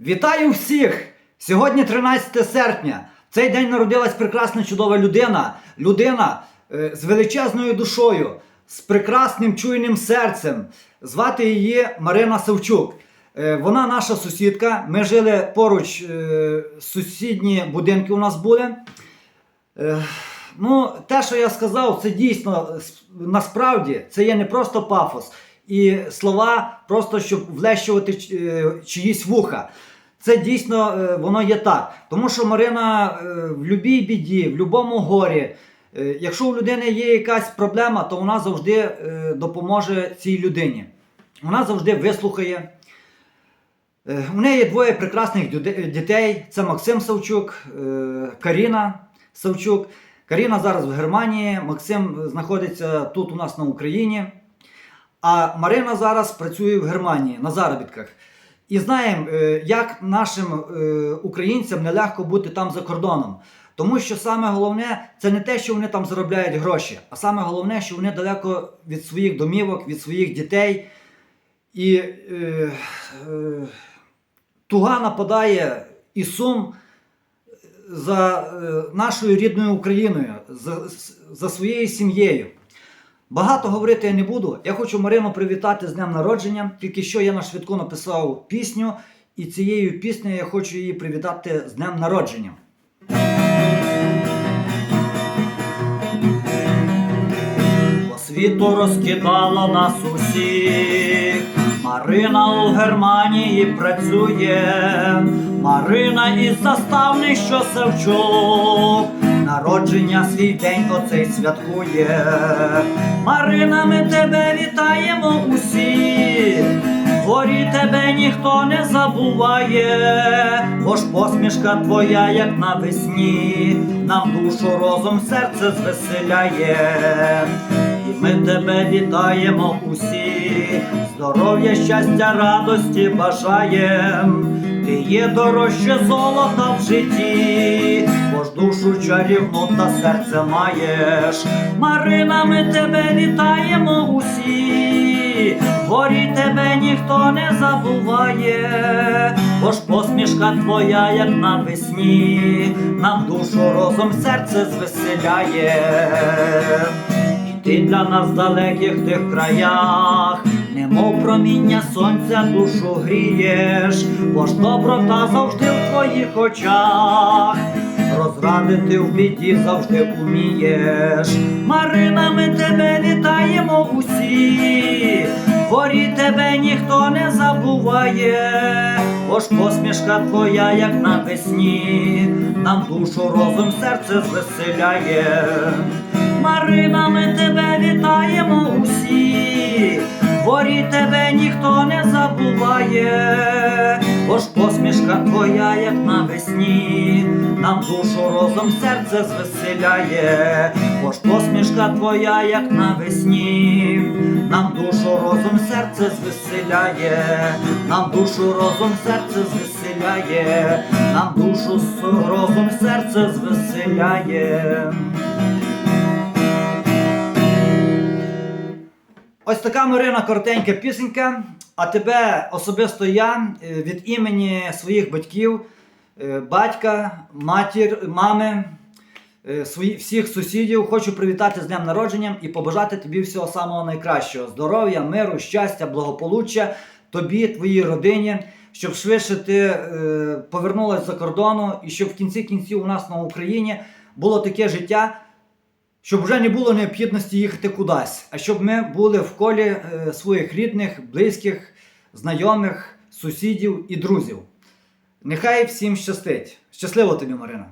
Вітаю всіх! Сьогодні 13 серпня. В цей день народилась прекрасна чудова людина. Людина е, з величезною душою, з прекрасним чуйним серцем. Звати її Марина Савчук. Е, вона наша сусідка. Ми жили поруч, е, сусідні будинки у нас були. Е, Ну, те, що я сказав, це дійсно насправді це є не просто пафос і слова, просто щоб влещувати е, чиїсь вуха. Це дійсно е, воно є так. Тому що Марина е, в будь-якій біді, в будь-якому горі, якщо у людини є якась проблема, то вона завжди допоможе цій людині. Вона завжди вислухає. У неї є двоє прекрасних дітей: це Максим Савчук, Каріна Савчук. Каріна зараз в Германії, Максим знаходиться тут у нас на Україні. А Марина зараз працює в Германії на заробітках. І знаємо, е, як нашим е, українцям нелегко бути там за кордоном. Тому що саме головне це не те, що вони там заробляють гроші, а саме головне, що вони далеко від своїх домівок, від своїх дітей. І е, е, туга нападає і сум за е, нашою рідною Україною, за, за своєю сім'єю. Багато говорити я не буду. Я хочу Марину привітати з днем народження. Тільки що я на швидку написав пісню, і цією піснею я хочу її привітати з днем народження. По світу розкидала нас усіх. Марина у Германії працює. Марина із заставни, що Савчук. Народження свій день оцей святкує. Марина, ми тебе вітаємо усі. Дворі тебе ніхто не забуває, бо ж посмішка твоя, як навесні, нам душу, розум, серце звеселяє. І ми тебе вітаємо усі, здоров'я, щастя, радості бажаєм. Ти є дорожче золота в житті, душу чарівну та серце маєш. Марина, ми тебе вітаємо усі, дворі тебе ніхто не забуває, бо ж посмішка твоя, як навесні, нам душу, розум, серце звеселяє. Ти для нас далеких тих краях, немов проміння сонця душу грієш, бо ж доброта завжди в твоїх очах. Розрадити в біді завжди умієш. Марина, ми тебе вітаємо усі, дворі тебе ніхто не забуває, бо ж посмішка твоя, як навесні, нам душу, розум, серце звеселяє. Марина, ми тебе вітаємо усі, дворі тебе посмішка твоя, як навесні, нам душу, розум, серце звеселяє, бо посмішка твоя, як навесні, нам душу, розум, серце звеселяє, нам душу, розум, серце звеселяє, нам душу, розум, серце звеселяє. Ось така Марина коротенька пісенька. А тебе особисто я е, від імені своїх батьків, е, батька, матір, мами, е, свої, всіх сусідів хочу привітати з днем народження і побажати тобі всього самого найкращого. Здоров'я, миру, щастя, благополуччя тобі, твоїй родині, щоб швидше ти повернулася за кордону і щоб в кінці кінців у нас на Україні було таке життя щоб вже не було необхідності їхати кудись, а щоб ми були в колі е, своїх рідних, близьких, знайомих, сусідів і друзів. Нехай всім щастить. Щасливо тобі, Марина!